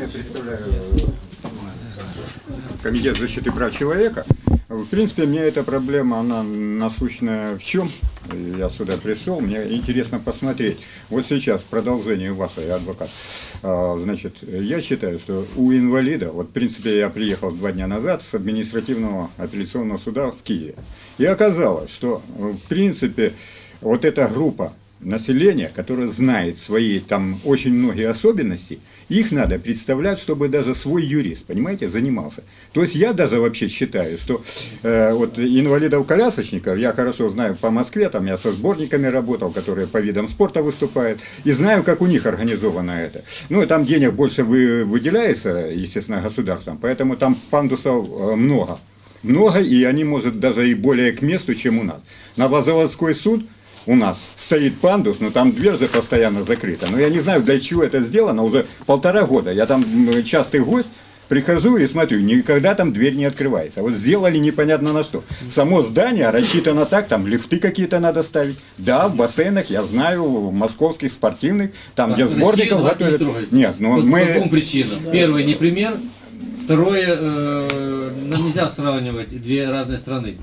я представляю Комитет защиты прав человека. В принципе, мне эта проблема, она насущная в чем? Я сюда пришел, мне интересно посмотреть. Вот сейчас, продолжение вас, я адвокат. А, Значит, я считаю, что у инвалида, вот в принципе я приехал два дня назад с административного апелляционного суда в Киеве. И оказалось, что э, в принципе вот эта группа населения, которое знает свои там очень многие особенности, их надо представлять, чтобы даже свой юрист, понимаете, занимался. То есть я даже вообще считаю, что э, вот инвалидов-колясочников, я хорошо знаю по Москве, там я со сборниками работал, которые по видам спорта выступают, и знаю, как у них организовано это. Ну, и там денег больше вы, выделяется, естественно, государством, поэтому там пандусов э, много. Много, и они, может, даже и более к месту, чем у нас. Новозаводской суд у нас стоит пандус, но там дверь же постоянно закрыта. Но я не знаю, для чего это сделано, уже полтора года. Я там частый гость, прихожу и смотрю, никогда там дверь не открывается. Вот сделали непонятно на что. Само здание рассчитано так, там лифты какие-то надо ставить. Да, в бассейнах, я знаю, в московских спортивных, там, где Россию сборников не готовят. Нет, ну Вот По двум мы... причинам. Первое, не пример. Второе, э, нам нельзя сравнивать две разные страны.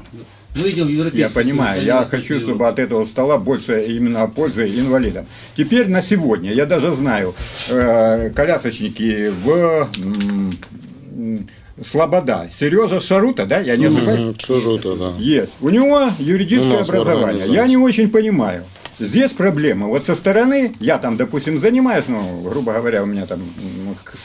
Мы идем в европейский Я понимаю, я хочу, Европу. чтобы от этого стола больше именно пользы инвалидам. Теперь на сегодня, я даже знаю, э, колясочники в Слобода, Сережа Шарута, да, я не ошибаюсь? Мгм, Шурута, да. Есть. У него юридическое образование. Я не очень понимаю. Здесь проблема. Вот со стороны, я там, допустим, занимаюсь, ну, грубо говоря, у меня там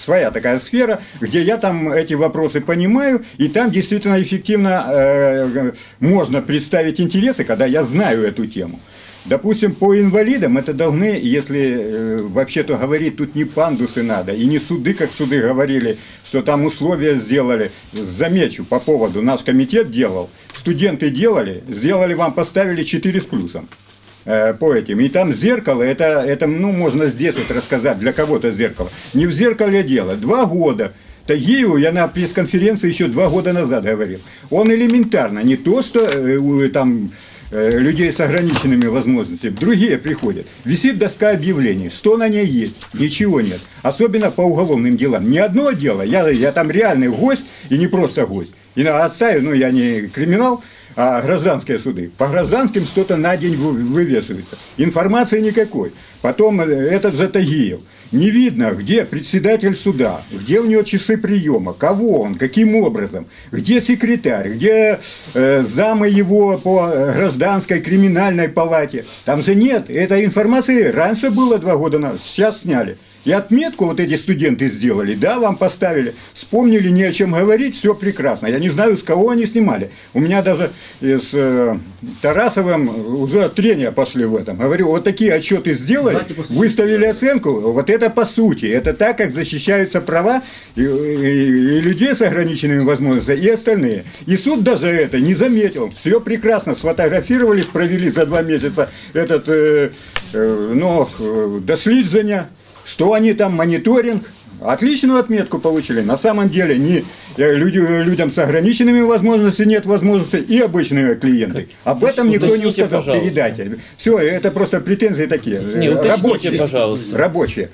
своя такая сфера, где я там эти вопросы понимаю, и там действительно эффективно э, можно представить интересы, когда я знаю эту тему. Допустим, по инвалидам это должны, если э, вообще-то говорить, тут не пандусы надо, и не суды, как суды говорили, что там условия сделали. Замечу по поводу, наш комитет делал, студенты делали, сделали вам, поставили 4 с плюсом э, по этим. И там зеркало, это, это ну, можно здесь вот рассказать, для кого-то зеркало. Не в зеркале дело, два года. Тагиеву я на пресс-конференции еще два года назад говорил. Он элементарно, не то, что э, там э, людей с ограниченными возможностями, другие приходят. Висит доска объявлений, что на ней есть, ничего нет. Особенно по уголовным делам. Ни одно дело, я, я там реальный гость и не просто гость. И на отставе, ну я не криминал, а гражданские суды. По гражданским что-то на день вы- вывешивается. Информации никакой. Потом э, этот же Тагиев. Не видно, где председатель суда, где у него часы приема, кого он, каким образом, где секретарь, где э, замы его по э, гражданской криминальной палате. Там же нет. Этой информации раньше было два года назад, сейчас сняли. И отметку вот эти студенты сделали, да, вам поставили, вспомнили не о чем говорить, все прекрасно. Я не знаю, с кого они снимали. У меня даже э, с э, Тарасовым уже трения пошли в этом. Говорю, вот такие отчеты сделали, выставили оценку, вот это по сути, это так, как защищаются права и, и- и людей с ограниченными возможностями, и остальные. И суд даже это не заметил. Все прекрасно, сфотографировались, провели за два месяца этот, э, э, ну, э, дослідження, что они там, мониторинг, Отличную отметку получили. На самом деле не э, люди, людям с ограниченными возможностями нет возможности и обычные клиенты. Об этом никто не сказал. пожалуйста. Передайте. Все, это просто претензии такие. Не, э, уточните, рабочие. пожалуйста. Рабочие.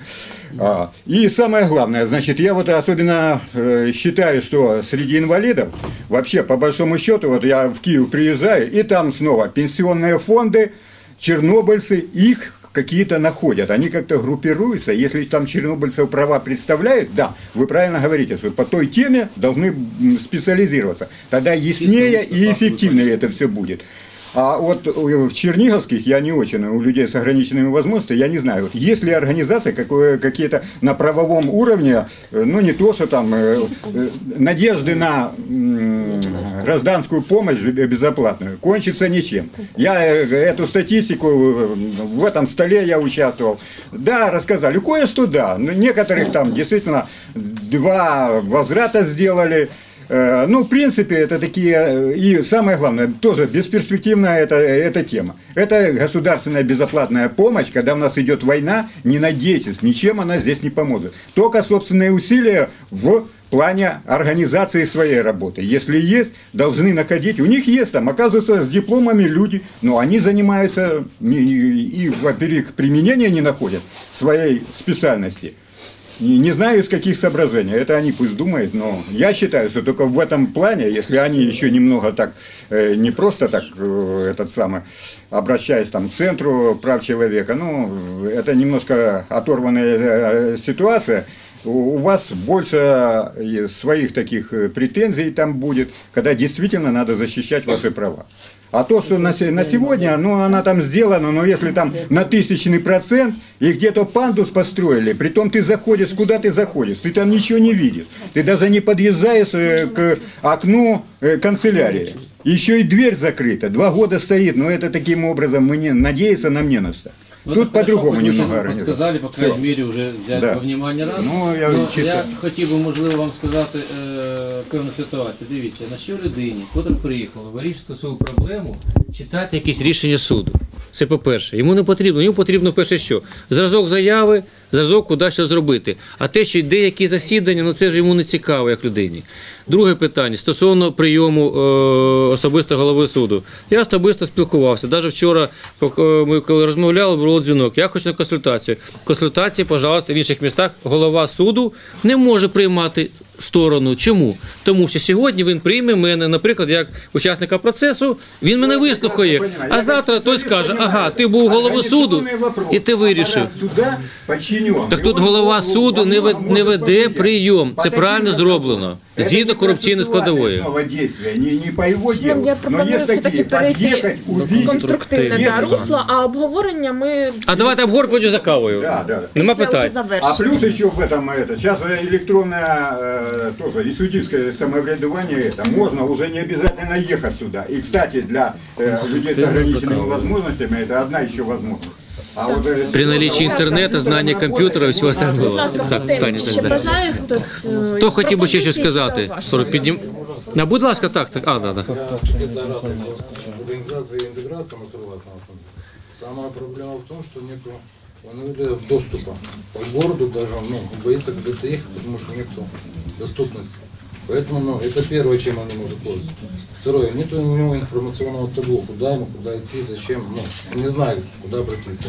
А, И самое главное, значит, я вот особенно э, считаю, что среди инвалидов, вообще по большому счету, вот я в Киев приезжаю, и там снова пенсионные фонды, чернобыльцы, их какие-то находят, они как-то группируются, если там чернобыльцев права представляют, да, вы правильно говорите, что по той теме должны специализироваться, тогда яснее и эффективнее это все будет. А вот в Черниговских я не очень, у людей с ограниченными возможностями, я не знаю, вот есть ли организации какие-то на правовом уровне, э, ну не то, что там э, э, надежды на гражданскую помощь бе- безоплатную, кончится ничем. Я эту статистику в этом столе я участвовал. Да, рассказали, кое-что да, некоторых там действительно два возврата сделали, Ну, в принципе, это такие, э, и самое главное, тоже бесперспективная эта, эта тема. Это государственная безоплатная помощь, когда у нас идет война, не надейтесь, ничем она здесь не поможет. Только собственные усилия в плане организации своей работы. Если есть, должны находить. У них есть там, оказывается, с дипломами люди, но они занимаются не- и, во-первых, применения не находят своей специальности. Не, не знаю из каких соображений, это они пусть думают, но я считаю, что только в этом плане, если они еще немного так, э, не просто так, э, этот самый, обращаясь там к центру прав человека, ну, это немножко оторванная э, ситуация, у вас больше э, своих таких э, претензий там будет, когда действительно надо защищать ваши права. А то, что на, на сегодня, ну, она там сделана, но если там на тысячный процент, и где-то пандус построили, притом ты заходишь, куда ты заходишь, ты там ничего не видишь. Ты даже не подъезжаешь э, к окну э, канцелярии. Еще и дверь закрыта, два года стоит, но это таким образом мы не, надеяться нам не на что. Тут по-другому немного вже организовано. Сказали, по крайней мере, вже взяти Да. внимание раз. Ну, я Ну, чисто- я хотів би, можливо, вам сказати е, певну ситуацію. Дивіться, на що людині, котра приїхала вирішити свою проблему, читати якісь рішення суду. Це по-перше. Йому не потрібно. Йому потрібно перше що? Зразок заяви, зразок, куди що зробити. А те, що деякі засідання, ну це ж йому не цікаво, як людині. Друге питання стосовно прийому е, особисто голови суду. Я особисто спілкувався. Навіть вчора, поки ми коли розмовляли, було дзвінок. Я хочу на консультацію. Консультації, пожалуйста, в інших містах голова суду не може приймати сторону. Чому? Тому що сьогодні він прийме мене, наприклад, як учасника процесу, він мене вислухає. А завтра той скаже: ага, ти був головою суду, і ти вирішив. Суда подчинен. Так И тут он голова его суду не во ве- многом не может веде повлиять. прийом. По Це таким правильно законам. зроблено. Это Згідно не корупційної складової. процессуальное действие, Не, не по его Ну, делу. я но пропоную есть все-таки такие, перейти подъехать, в увидеть. конструктивне да, Конструктивне. русло, а обговорення ми А давайте обгор потім за кавою. Да, да. Нема після вже питань. А завершимо. плюс еще в этом это, сейчас электронное э, тоже и судительское самоврядування это, можно уже не обязательно ехать сюда. И, кстати, для э, людей с ограниченными возможностями это одна еще возможность. А вот, э, При наличии интернета, знания компьютера и всего Будь остального. ласка, Так, Артемій, Таня, чи ще так, бажає хтось? е, Хто хотів би ще щось пропозиції сказати? зауваження? 40 піднім... А, будь ласка, так, так. А, да, да. организации и интеграции Масурлатного фонда. Самая проблема в том, что нету ну, доступа. По городу даже ну, боится куда-то ехать, потому что нету доступности. Поэтому ну, это первое, чем он не может пользоваться. Второе, нет у него информационного табло, куда ему, куда идти, зачем, ну, он не знает, куда обратиться.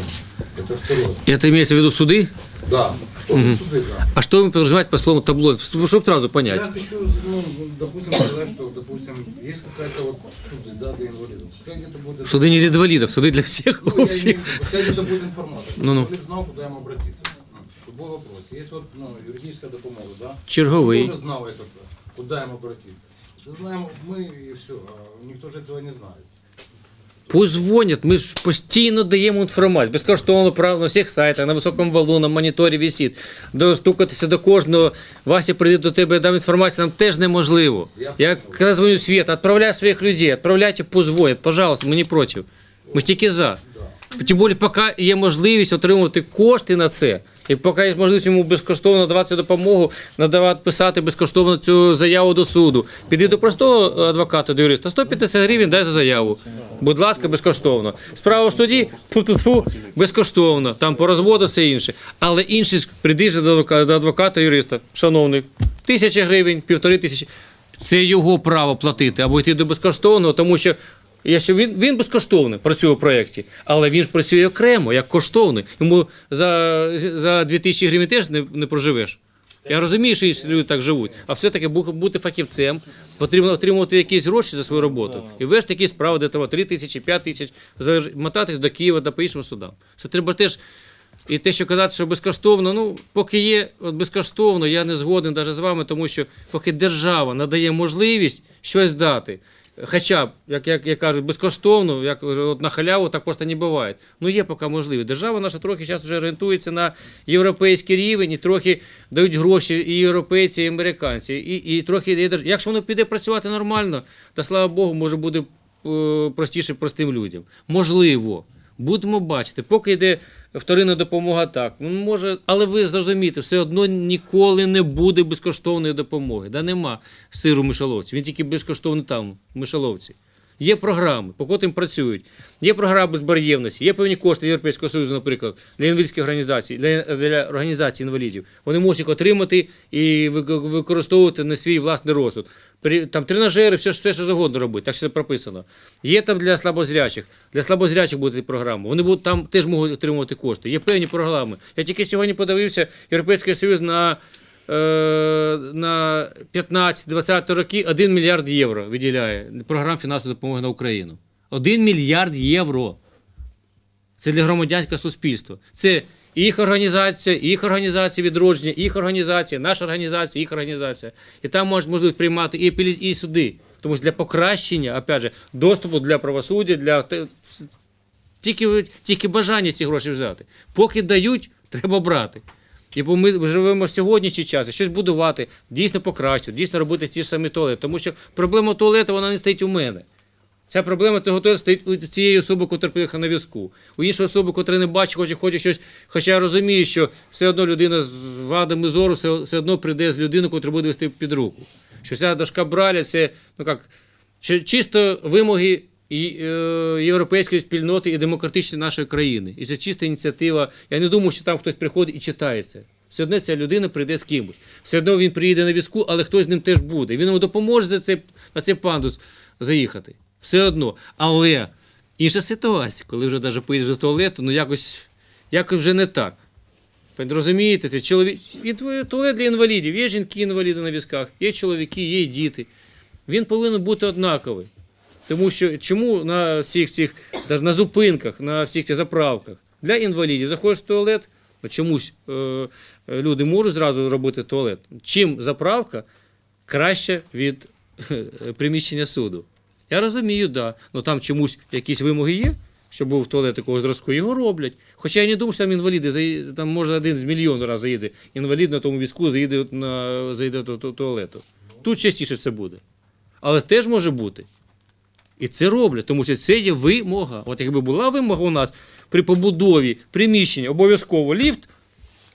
Это второе. Это имеется в виду суды? Да, том суды, да. А что вы подразумеваете по слову табло? Чтобы сразу понять. Я хочу, ну, допустим, сказать, что, допустим, есть какая-то вот суды, да, для инвалидов. Пускай где-то будет... Суды не для инвалидов, суды для всех Ну, общих. виду, пускай где-то будет информация, чтобы Ну-ну. инвалид знал, куда ему обратиться. Ну, Любой вопрос. Есть вот ну, юридическая допомога, да? Черговый. Он тоже знал это, куда ему обратиться. Это знаем мы и все, а никто же этого не знает. Пусть дзвонять, ми ж постійно даємо інформацію. Безкоштовно правда, на всіх сайтах, на високому валу, на моніторі висить. Достукатися до кожного. Вася прийде до тебе, дам інформацію, нам теж неможливо. Я коли дзвоню Світ, відправляй своїх людей, відправляйте, позвонять, пожалуйста, ми не проти. Ми ж тільки за. Тим більше, поки є можливість отримувати кошти на це, і поки є можливість йому безкоштовно давати допомогу, надавати писати безкоштовно цю заяву до суду. Піди до простого адвоката, до юриста, 150 гривень дай за заяву. Будь ласка, безкоштовно. Справа в суді ту-ту-ту, безкоштовно, там по розводу все інше. Але інший ж прийди до адвоката, юриста, шановний, тисяча гривень, півтори тисячі. Це його право платити або йти до безкоштовного, тому що Якщо він, він безкоштовний працює у проєкті, але він ж працює окремо, як коштовний. Йому за, за 2000 гривень теж не, не проживеш. Я розумію, що інші люди так живуть. А все-таки бути фахівцем, потрібно отримувати якісь гроші за свою роботу. І вести якісь справи, де треба 3 тисячі, 5 тисяч, мотатись до Києва та по іншим судам. Це треба теж. І те, що казати, що безкоштовно, ну поки є от безкоштовно, я не згоден навіть з вами, тому що поки держава надає можливість щось дати, хоча б, як, як, як кажуть, безкоштовно, як от на халяву, так просто не буває. Ну є поки можливість. Держава наша трохи зараз вже орієнтується на європейський рівень і трохи дають гроші і європейці, і американці. І, і трохи держ- Якщо воно піде працювати нормально, то слава Богу, може буде е, простіше простим людям. Можливо. Будемо бачити, поки йде вторинна допомога, так ну може, але ви зрозумієте, все одно ніколи не буде безкоштовної допомоги. Да нема сиру в мишоловці. Він тільки безкоштовний там, в мишоловці. Є програми, по котрим працюють. Є програми безбар'єрності, є певні кошти Європейського Союзу, наприклад, для інвалідських організацій, для, для організацій інвалідів. Вони можуть їх отримати і використовувати на свій власний розсуд. При- Там тренажери, все, все що завгодно робити, так що це прописано. Є там для слабозрячих. Для слабозрячих буде програма. Вони будуть там теж можуть отримувати кошти. Є певні програми. Я тільки сьогодні подивився Європейський Союз на, на 15-20 роки 1 мільярд євро виділяє програм фінансової допомоги на Україну. 1 мільярд євро. Це для громадянського суспільства. Це їх організація, їх організація відродження, їх організація, наша організація, їх організація. І там можуть можливо приймати і, і суди. Тому що для покращення, опять же, доступу для правосуддя, для тільки, тільки бажання ці гроші взяти. Поки дають, треба брати. І бо ми живемо сьогоднішній час, щось будувати, дійсно покращити, дійсно робити ці ж самі туалети. Тому що проблема туалету вона не стоїть у мене. Ця проблема того туалету стоїть у цієї особи, яка поїхала на візку. У іншої особи, яка не бачить, хоче, хоче щось. Хоча я розумію, що все одно людина з вадами зору все, все одно прийде з людиною, яку буде вести під руку. Що ця дошка Браля це ну як, чисто вимоги і, е, європейської спільноти і демократичної нашої країни. І це чиста ініціатива. Я не думаю, що там хтось приходить і читає це. Все одно ця людина прийде з кимось. Все одно він приїде на візку, але хтось з ним теж буде. Він йому допоможе за це, на цей пандус заїхати. Все одно. Але інша ситуація, коли вже навіть поїдеш до туалету, ну якось, якось вже не так. Розумієте, це чоловік. і Туалет для інвалідів. Є жінки-інваліди на візках, є чоловіки, є діти. Він повинен бути однаковий. Тому що чому на всіх цих, навіть на зупинках, на всіх цих заправках для інвалідів заходиш в туалет, ну, чомусь е, е, люди можуть зразу робити туалет. Чим заправка краще від е, приміщення суду? Я розумію, да. Ну там чомусь якісь вимоги є, щоб був туалет такого зразку, його роблять. Хоча я не думаю, що там інваліди, там може один з мільйону разів заїде. Інвалід на тому візку заїде на заїде до туалету. Тут частіше це буде. Але теж може бути. І це роблять, тому що це є вимога. От якби була вимога у нас при побудові приміщення, обов'язково ліфт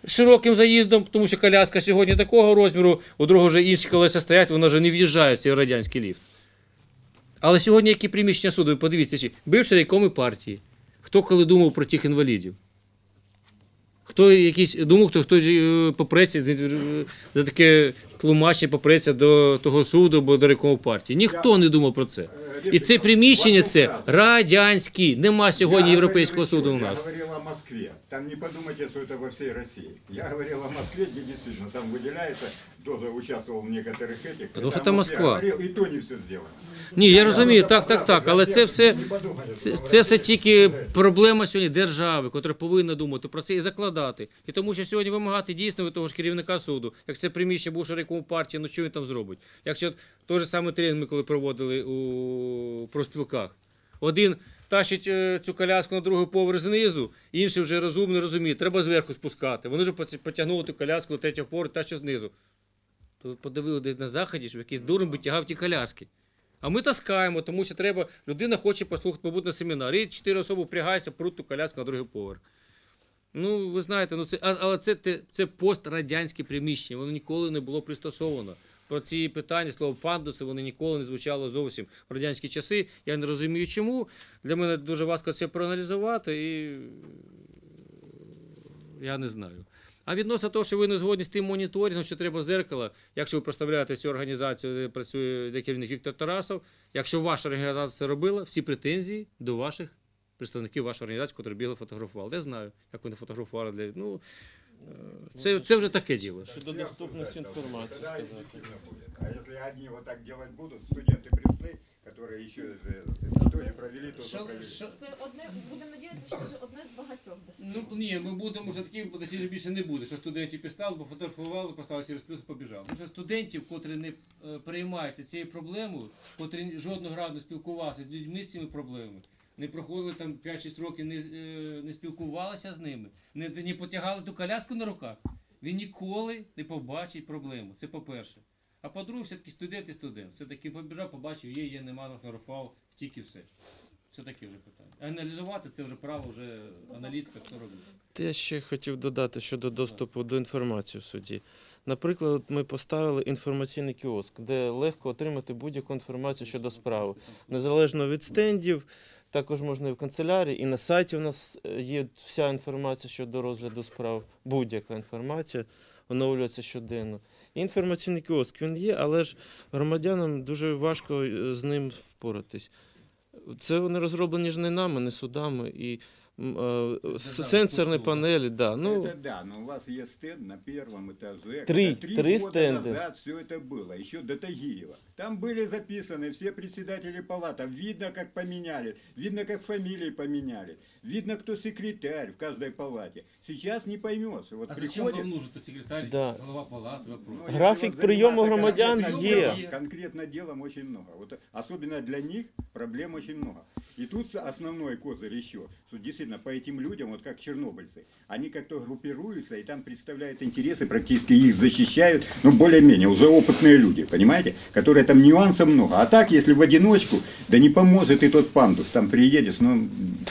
з широким заїздом, тому що коляска сьогодні такого розміру, у другого вже інші колеса стоять, вона вже не в'їжджає в цей радянський ліфт. Але сьогодні які приміщення суду, ви подивіться, чи бивши райкоми партії, хто коли думав про тих інвалідів? Хто якийсь думав, хто хтось е, попреться за- за таке тлумачення попреться до того суду або до райкому партії. Ніхто не думав про це. І це приміщення це радянські. Нема сьогодні Я Європейського говорил, суду у Я нас. говорил о Москве. Там не подумайте, что это во всей России. Я говорил о Москве, где действительно там выделяется, тоже участвовал в некоторых этих. Потому что Когда там вот я Москва. говорил, и то не все сделано. Ні, я розумію, так, так, так. Але це все, Не подумайте, це, что це все в тільки проблема сьогодні держави, котра повинна думати про це і закладати. І тому що сьогодні вимагати дійсно від того ж керівника суду, як це приміщення був шариком партії, ну що він там зробить? Якщо той же самий тренінг ми коли проводили у профспілках. Один тащить е, цю коляску на другий поверх знизу, інший вже розумно розуміє, треба зверху спускати. Вони вже потягнули ту коляску до третього поверху, та що знизу. То ви подивили десь на заході, що якийсь дурень би тягав ті коляски. А ми таскаємо, тому що треба, людина хоче послухати, побути на семінарі. І чотири особи впрягаються, пруть ту коляску на другий поверх. Ну, ви знаєте, ну це, але це, це пострадянське приміщення, воно ніколи не було пристосовано. Про ці питання, слово пандуси, вони ніколи не звучало зовсім в радянські часи. Я не розумію, чому. Для мене дуже важко це проаналізувати і я не знаю. А відносно того, що ви не згодні з тим моніторингом, що треба зеркало, якщо ви представляєте цю організацію, де працює керівник Віктор Тарасов, якщо ваша організація це робила, всі претензії до ваших представників вашої організації, які бігли фотографували. Я знаю, як вони фотографували для. Ну, е, це, це вже таке діло. Щодо доступності інформації Тогда сказати. эффективно будет. А если одни вот так делать будут, студенты пришли, которые еще э, в итоге провели то, что провели. Це одне, будемо надіятися, що це одне з багатьох досліджень. Ну ні, ми будемо вже такі досліджень більше не буде. Що студентів пістали, пофотографували, поставили через плюс і побіжав. Тому що студентів, котрі не е, переймаються цією проблемою, котрі жодного разу не спілкувалися з людьми з цими проблемами, не проходили там 5-6 років, не, е, не спілкувалися з ними, не, не потягали ту коляску на руках, він ніколи не побачить проблему. Це по-перше. А по-друге, все-таки студент і студент. Все-таки побіжав, побачив, є, є, нема, нафотографував, втік і все. Це таке вже питання. Аналізувати це вже право вже аналітика, хто робить. Я ще хотів додати щодо доступу до інформації в суді. Наприклад, ми поставили інформаційний кіоск, де легко отримати будь-яку інформацію щодо справи. Незалежно від стендів, також можна і в канцелярії, і на сайті у нас е, є вся інформація щодо розгляду справ, будь-яка інформація оновлюється щоденно. Інформаційний кіоск він є, але ж громадянам дуже важко е, з ним впоратись. Це вони розроблені ж не нами, не судами. І м, е, с- да, сенсорні культура. панелі, да. Ну, это да, но у вас есть стенд на первом этаже. Три- когда три, три года стенда. назад все это было, еще до Тагиева. Там были записаны все председатели палат. Видно, как поменяли, видно, как фамилии поменяли, Видно, кто секретарь в каждой палате. Сейчас не поймешь. Вот А зачем приходит... вам нужен секретарь, Да. голова палати, вопрос? Ну, График вот приема громадян конкретно є. делом- Конкретно делом очень много. Вот особенно для них проблем очень много. И тут основной козырь еще, что действительно по этим людям, вот как чернобыльцы, они как-то группируются и там представляют интересы, практически их защищают, ну более-менее, уже опытные люди, понимаете, которые там нюансов много. А так, если в одиночку, да не поможет и тот пандус, там приедешь, ну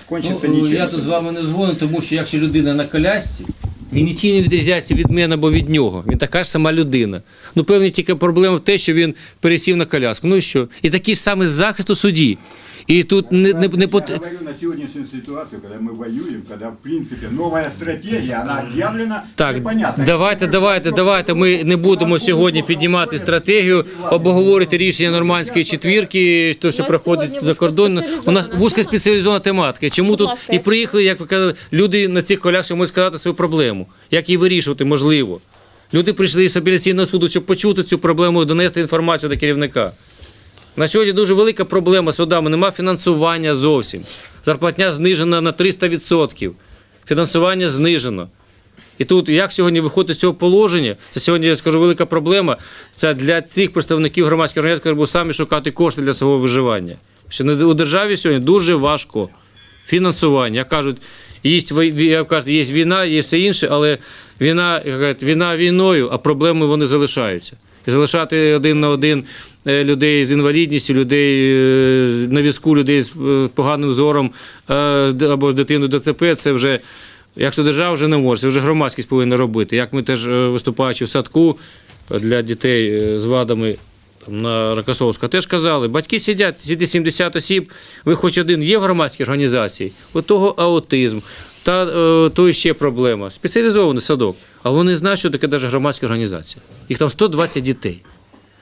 кончится Ну, ничем. я тут з вами не згоден, тому що якщо людина на колясці, він нічим не відрізняється від мене або від нього. Він така ж сама людина. Ну, певні тільки проблема в те, що він пересів на коляску. Ну і що? І такий ж самий захист у суді. І тут не, не, не Я говорю на сегодняшнюю ситуацию, когда мы воюем, когда в принципе новая стратегия, она объявлена, Так, давайте, давайте, давайте. Ми не будемо сьогодні піднімати стратегію, обговорити рішення нормандської четвірки, то що проходить за кордон. У нас вузькоспеціалізована вузькоспеціалізована тематика. Чому тут і приїхали, як ви казали, люди на цих колясках можуть сказати свою проблему, як її вирішувати можливо. Люди прийшли з апеляційного суду, щоб почути цю проблему і донести інформацію до керівника. На сьогодні дуже велика проблема з судами. Нема фінансування зовсім. Зарплатня знижена на 300%. Фінансування знижено. І тут як сьогодні виходити з цього положення? Це сьогодні, я скажу, велика проблема. Це для цих представників громадських організацій, які будуть самі шукати кошти для свого виживання. Що у державі сьогодні дуже важко фінансування. Як кажуть, є, війна, є все інше, але війна, війна війною, а проблеми вони залишаються. Залишати один на один е, людей з інвалідністю, людей е, на візку, людей з е, поганим зором або з дитиною ДЦП, це вже. Якщо держава вже не може, це вже громадськість повинна робити. Як ми теж виступаючи в садку для дітей з вадами на Рокосовська, теж казали, батьки сидять, сидить 70 осіб, ви хоч один є в громадській організації, у того аутизм, та то ще проблема. Спеціалізований садок. А вони знають, що таке навіть громадська організація. Їх там 120 дітей.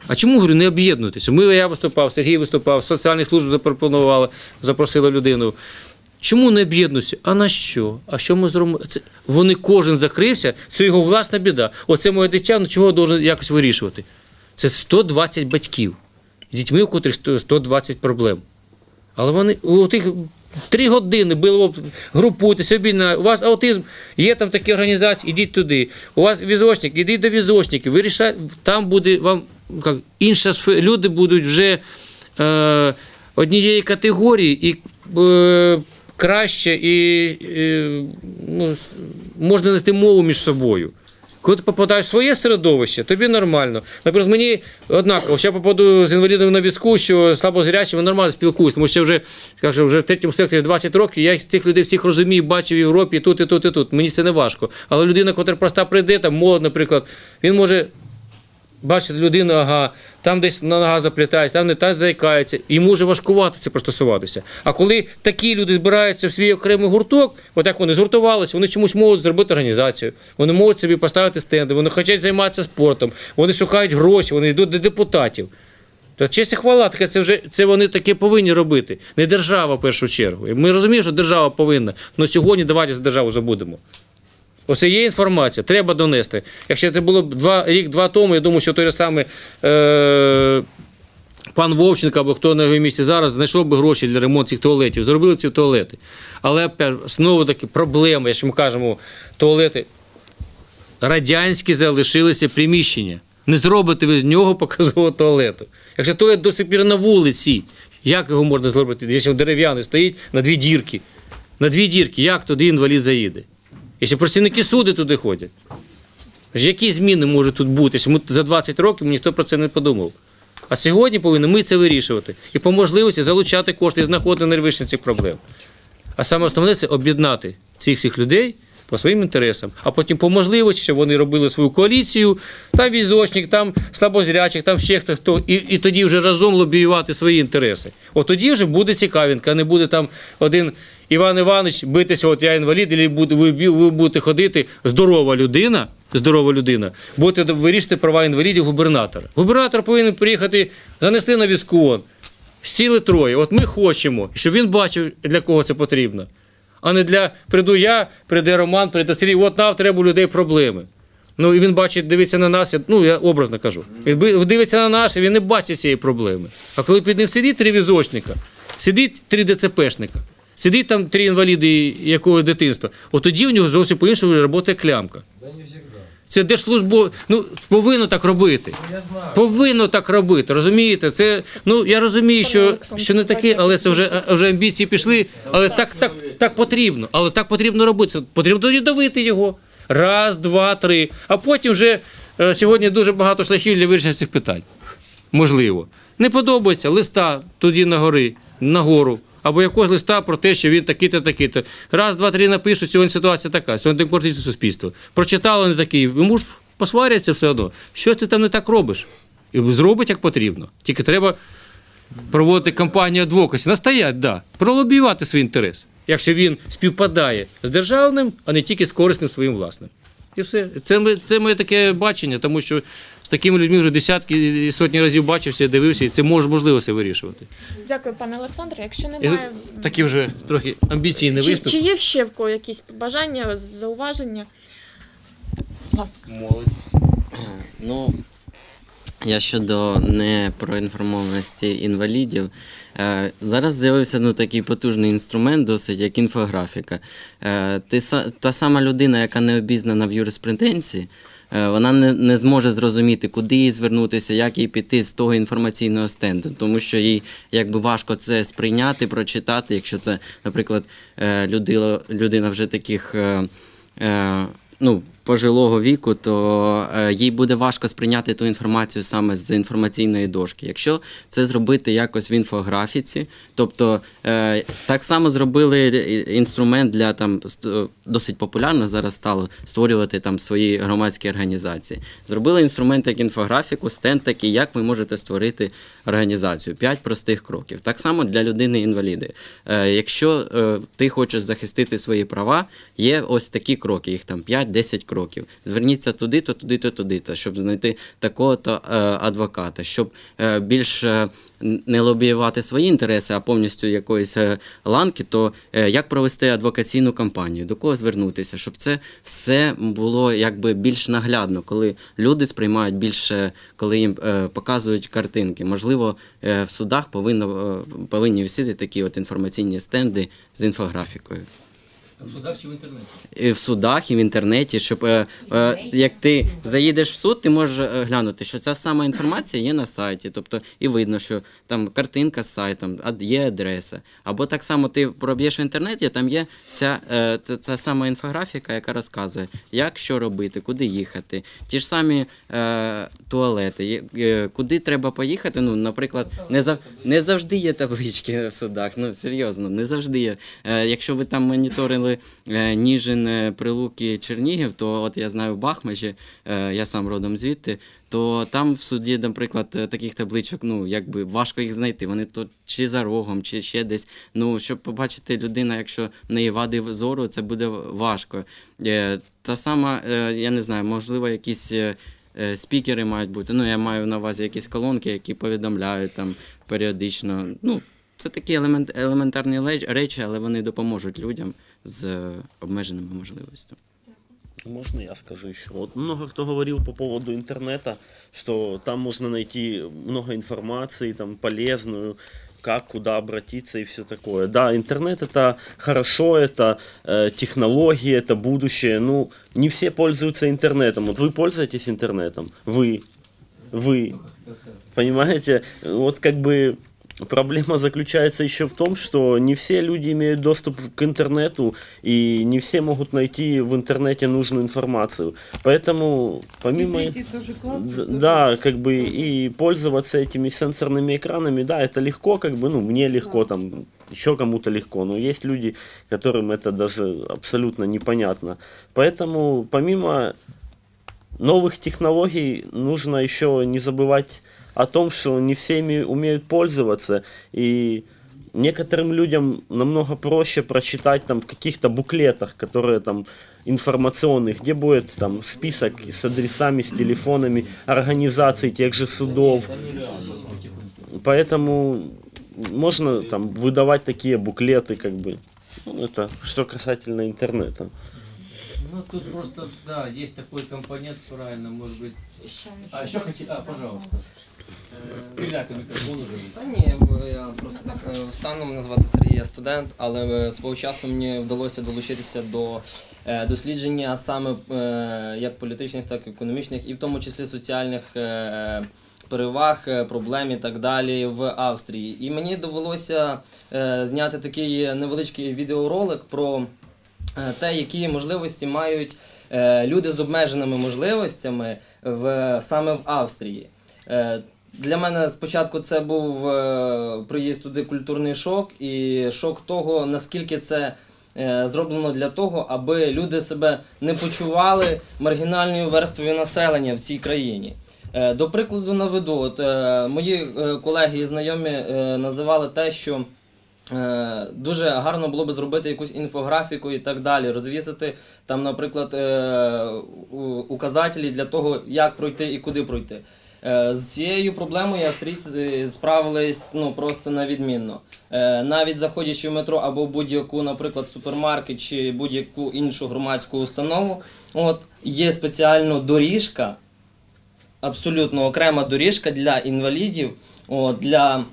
А чому говорю, не об'єднуйтеся? Ми, я виступав, Сергій виступав, соціальні служби запропонували, запросили людину. Чому не об'єднуюся? А на що? А що ми зробимо? Це, вони кожен закрився, це його власна біда. Оце моє дитя, ну чого должен якось вирішувати? Це 120 батьків. З дітьми, у котрих 120 проблем. Але вони у тих три години було групуйтесь, обійна. У вас аутизм, є там такі організації, ідіть туди. У вас візочник, ідіть до візочників. Ви рішайте, там буде вам як, інша сфера, люди будуть вже е, однієї категорії і е, краще, і е, ну, можна знайти мову між собою. Коли ти попадаєш в своє середовище, тобі нормально. Наприклад, мені однаково, що я попаду з інвалідом на візку, що слабозрячими нормально спілкуюсь, тому що вже, кажу, вже в третьому секторі 20 років, я цих людей всіх розумію, бачив в Європі, тут, і тут, і тут. Мені це не важко. Але людина, котра проста прийде, там молод, наприклад, він може бачити людину, ага, там десь на нога заплітається, там не та заїкається, йому вже важкувато це пристосуватися. А коли такі люди збираються в свій окремий гурток, от як вони згуртувалися, вони чомусь можуть зробити організацію, вони можуть собі поставити стенди, вони хочуть займатися спортом, вони шукають гроші, вони йдуть до депутатів. То честь і хвала, таке це вже це вони таке повинні робити. Не держава в першу чергу. Ми розуміємо, що держава повинна. Але сьогодні давайте за державу забудемо. Оце є інформація, треба донести. Якщо це було два, рік-два тому, я думаю, що той самий е, пан Вовченко або хто на його місці зараз знайшов би гроші для ремонту цих туалетів, зробили ці туалети. Але знову таки проблема, якщо ми кажемо, туалети радянські залишилися приміщення. Не зробите ви з нього показового туалету. Якщо туалет до сих пір на вулиці, як його можна зробити? Якщо дерев'яний стоїть на дві дірки. На дві дірки, як туди інвалід заїде? Якщо працівники суди туди ходять. Які зміни можуть тут бути? Якщо ми за 20 років ніхто про це не подумав. А сьогодні повинні ми це вирішувати і по можливості залучати кошти і знаходити найвищення цих проблем. А саме основне це об'єднати цих всіх людей по своїм інтересам, а потім по можливості, щоб вони робили свою коаліцію, там візочник, там слабозрячих, там ще хто хто, і, і тоді вже разом лобіювати свої інтереси. От тоді вже буде цікавинка, а не буде там один Іван Іванович битися, от я інвалід, і ви, будете ходити здорова людина. Здорова людина, будете вирішити права інвалідів губернатора. Губернатор повинен приїхати, занести на візку. Сіли троє. От ми хочемо, щоб він бачив, для кого це потрібно. А не для прийду я, прийде Роман, прийде Сергій, от нам треба у людей проблеми. Ну і він бачить, дивиться на нас, ну я образно кажу. Він дивиться на нас, і він не бачить цієї проблеми. А коли під ним сидить три візочника, сидить три ДЦПшника, сидить там три інваліди якого дитинства, от тоді у нього зовсім по-іншому працює клямка. Да не всегда. Це держслужбо, ну повинно так робити. Повинно так робити, розумієте? Це ну я розумію, що, що не таке, але це вже, вже амбіції пішли. Але так, так, так потрібно. Але так потрібно робити. Потрібно тоді давити його. Раз, два, три. А потім вже е, сьогодні дуже багато шляхів для вирішення цих питань. Можливо. Не подобається листа тоді на гори, на гору. Або якогось листа про те, що він такий-то, такий-то. Раз, два, три напишуть, сьогодні ситуація така, сьогодні демократичне суспільство. Прочитало не такий, йому ж посваряться все одно. Що ти там не так робиш? І зробить як потрібно. Тільки треба проводити кампанію адвокасі, настояти, да, пролобіювати свій інтерес, якщо він співпадає з державним, а не тільки з корисним своїм власним. І все. Це, це моє таке бачення, тому що такими людьми вже десятки і сотні разів бачився, дивився, і це мож, можливо все вирішувати. Дякую, пане Олександре. Якщо немає такі вже трохи амбіційний чи, виступ. чи є ще в кого якісь побажання, зауваження? Будь ласка. Ну, я щодо непроінформованості інвалідів. Е, зараз з'явився ну, такий потужний інструмент, досить як інфографіка. Е, ти, са- та сама людина, яка не обізнана в юриспруденції, вона не, не зможе зрозуміти, куди їй звернутися, як їй піти з того інформаційного стенду, тому що їй якби важко це сприйняти, прочитати, якщо це, наприклад, е, людина, людина вже таких. е, е, ну, пожилого віку, то е, їй буде важко сприйняти ту інформацію саме з інформаційної дошки. Якщо це зробити якось в інфографіці, тобто е, так само зробили інструмент для там досить популярно зараз стало створювати там свої громадські організації. Зробили інструмент як інфографіку, стенд такий, як ви можете створити організацію. П'ять простих кроків. Так само для людини-інваліди. Е, якщо е, ти хочеш захистити свої права, є ось такі кроки, їх там 5-10 кроків. Зверніться туди-то, туди-то, туди-то, щоб знайти такого-то е, адвоката, щоб е, більш е, не лобіювати свої інтереси, а повністю якоїсь е, ланки, то як провести адвокаційну кампанію, до кого звернутися, щоб це все було якби більш наглядно, коли люди сприймають більше, коли їм показують картинки. Можливо, в судах повинно, повинні висіти такі от інформаційні стенди з інфографікою. В судах чи в інтернеті? В судах, і в інтернеті, щоб е, е, як ти заїдеш в суд, ти можеш е, глянути, що ця сама інформація є на сайті. Тобто і видно, що там картинка з сайтом, є адреса. Або так само ти проб'єш в інтернеті, там є ця, е, ця, сама інфографіка, яка розказує, як що робити, куди їхати. Ті ж самі е, туалети, е, куди треба поїхати. Ну, наприклад, не, зав, не завжди є таблички в судах. Ну серйозно, не завжди є. Е, якщо ви там моніторили е, Ніжин, е, Прилуки, Чернігів, то от я знаю в Бахмачі, е, я сам родом звідти, то там в суді, наприклад, таких табличок, ну якби важко їх знайти. Вони то чи за рогом, чи ще десь. Ну, щоб побачити людина, якщо в неї вади зору, це буде важко. Та сама, я не знаю, можливо, якісь. Спікери мають бути. Ну, я маю на увазі якісь колонки, які повідомляють там періодично. Ну, це такі елемент, елементарні речі, але вони допоможуть людям з е, обмеженими можливостями. Можно я скажу еще? Вот много кто говорил по поводу интернета, что там можно найти много информации, там полезную, как, куда обратиться и все такое. Да, интернет это хорошо, это э, технологии, это будущее. Ну, не все пользуются интернетом. Вот вы пользуетесь интернетом, вы, вы, понимаете? Вот как бы проблема заключается еще в том, что не все люди имеют доступ к интернету, и не все могут найти в интернете нужную информацию. Поэтому, помимо... Д- Да, как бы и пользоваться этими сенсорными экранами, да, это легко, как бы, ну, мне легко, там, еще кому-то легко, но есть люди, которым это даже абсолютно непонятно. Поэтому, помимо новых технологий, нужно еще не забывать о том, что не все име- умеют пользоваться, и некоторым людям намного проще прочитать там в каких-то буклетах, которые там информационных, где будет там список с адресами, с телефонами организаций тех же судов. Поэтому можно там выдавать такие буклеты, как бы. Ну, это что касательно интернета. Ну, тут просто, да, есть такой компонент, правильно, может быть. А, еще хотите, а, пожалуйста. Уже. Та ні, я просто так е, встану, мене Сергій, я студент, але е, свого часу мені вдалося долучитися до е, дослідження саме е, як політичних, так і економічних, і в тому числі соціальних е, переваг, е, проблем і так далі в Австрії. І мені довелося е, зняти такий невеличкий відеоролик про е, те, які можливості мають е, люди з обмеженими можливостями в, саме в Австрії. Е, Для мене спочатку це був е, приїзд туди культурний шок, і шок того, наскільки це е, зроблено для того, аби люди себе не почували маргінальною верствою населення в цій країні. Е, До прикладу наведу, от, е, мої е, колеги і знайомі е, називали те, що Е, Дуже гарно було би зробити якусь інфографіку і так далі, розвісити там, наприклад, е, указателі для того, як пройти і куди пройти. Е, З цією проблемою австрійці справились ну, просто на відмінно. Е, Навіть заходячи в метро або будь-яку, наприклад, супермаркет чи будь-яку іншу громадську установу, от, є спеціальна доріжка, абсолютно окрема доріжка для інвалідів, от, для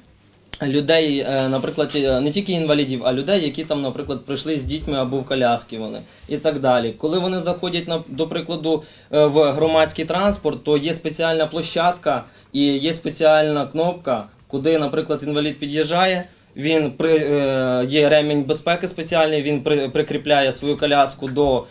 людей, е, наприклад, е, не тільки інвалідів, а людей, які там, наприклад, прийшли з дітьми або в коляски вони і так далі. Коли вони заходять до прикладу е, в громадський транспорт, то є спеціальна площадка і є спеціальна кнопка, куди, наприклад, інвалід під'їжджає. Він при є ремінь безпеки спеціальний, він при, прикріпляє свою коляску до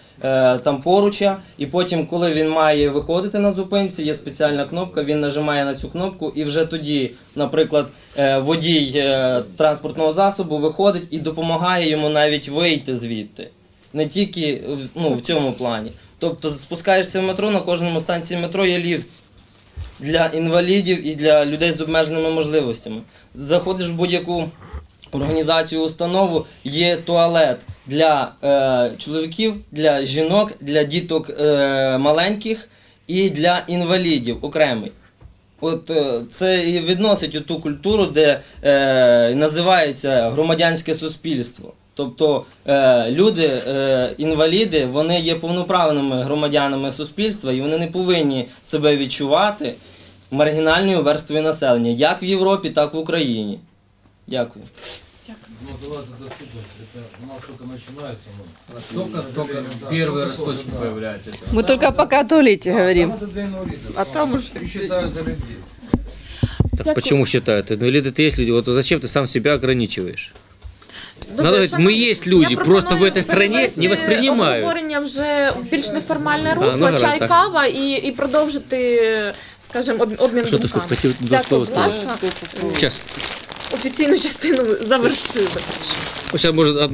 там поруча, і потім, коли він має виходити на зупинці, є спеціальна кнопка, він нажимає на цю кнопку, і вже тоді, наприклад, е, водій е, транспортного засобу виходить і допомагає йому навіть вийти звідти. Не тільки ну, в цьому плані. Тобто спускаєшся в метро, на кожному станції метро є ліфт для інвалідів і для людей з обмеженими можливостями. Заходиш в будь-яку організацію, установу, є туалет для е, чоловіків, для жінок, для діток е, маленьких і для інвалідів окремий. От е, це і відносить ту культуру, де е, називається громадянське суспільство. Тобто е, люди, е, інваліди, вони є повноправними громадянами суспільства і вони не повинні себе відчувати маргінальною верствою населення, як в Європі, так і в Україні. Дякую. Ну, называется доступность. Это у нас только начинается. Ну, Только, к только сожалению, да. первые Ну, росточки да. появляются. Мы только пока о туалете Да, говорим. там это для инвалидов. А там уже И считают за людей. Так Дякую. почему считают? Инвалиды это есть люди. Вот зачем ты сам себя ограничиваешь? Надо говорить, мы шановні, есть люди, я просто в пропоную этой стране перевести не воспринимают. обговорення вже в більш неформальне ну, русло, гаразд, чай, так. кава і, і продовжити, скажімо, об- обмін Що ти думками. хотів два Дякую, слова будь сказати? ласка. Офіційну частину завершили. Ось я може одно